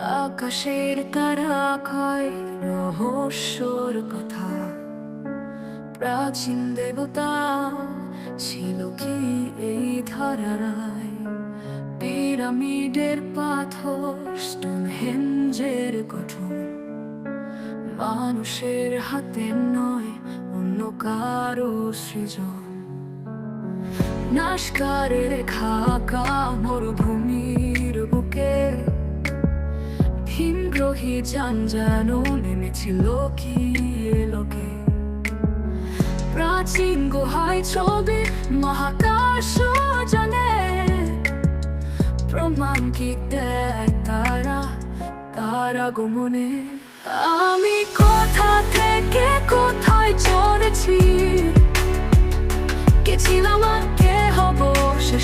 আকাশের তারা কয় রহস্যর কথা। প্রাচীন দেবতা ছিল কি এই ধারায়? পিরামিডের পাথর স্টোনহেঞ্জের গঠন। মানুষের হাতে নয়, অন্য কারও সৃজন। নাশকারে খাকা যান যেন নেমেছিল কি লোকে। প্রাচীন গুহায় ছবি মহাকাশ জানে। প্রমাণ কি দেয় তারা তারা গমনে আমি কোথা থেকে কোথায় চলেছি কে ছিলাম আর কে হব সে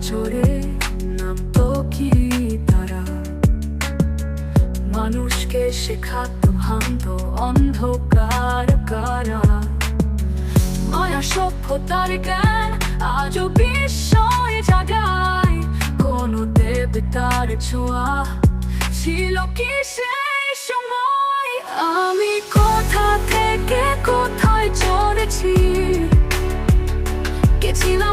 রকে নাম কি তারা? মানুষকে শেখাতো ভান্ত অন্ধকার কারা? মায়া সভ্যতার জ্ঞান আজও বিস্ময় জাগায়। কোন দেবতার ছোঁয়া ছিল কি সেই সময়? আমি কোথা থেকে কোথায় চলেছি কে ছিলাম আর কে হব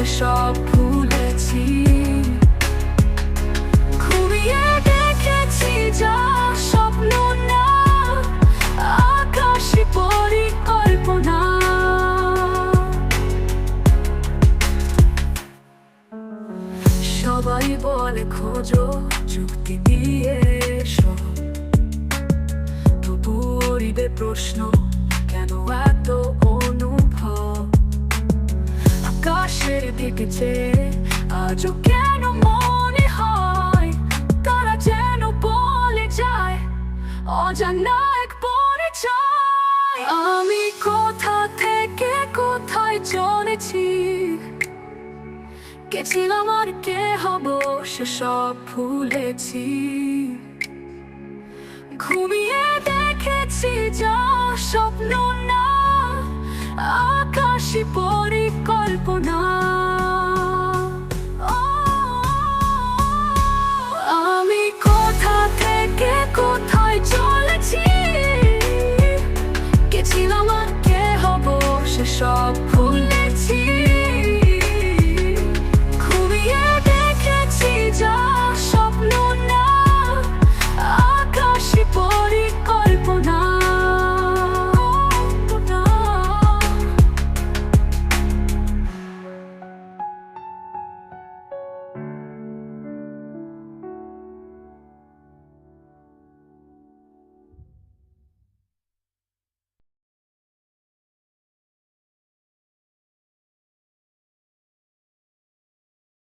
সে সব ভুলেছি। ঘুমিয়ে দেখেছি যা স্বপ্ন না, আকাশে পরিকল্পনা। সবাই বলে, খোঁজো যুক্তি দিয়ে সব তবু প্রশ্ন দিকে আজও কেন মনে হয় তারা যেন বলে যায় অজানা এক পরিচয় আমি কোথা থেকে কোথায় চলেছি কে ছিলাম আর কে হব সে সব ভুলেছি ঘুমিয়ে দেখেছি যা স্বপ্ন না আকাশে পরিকল্পনা 忽然。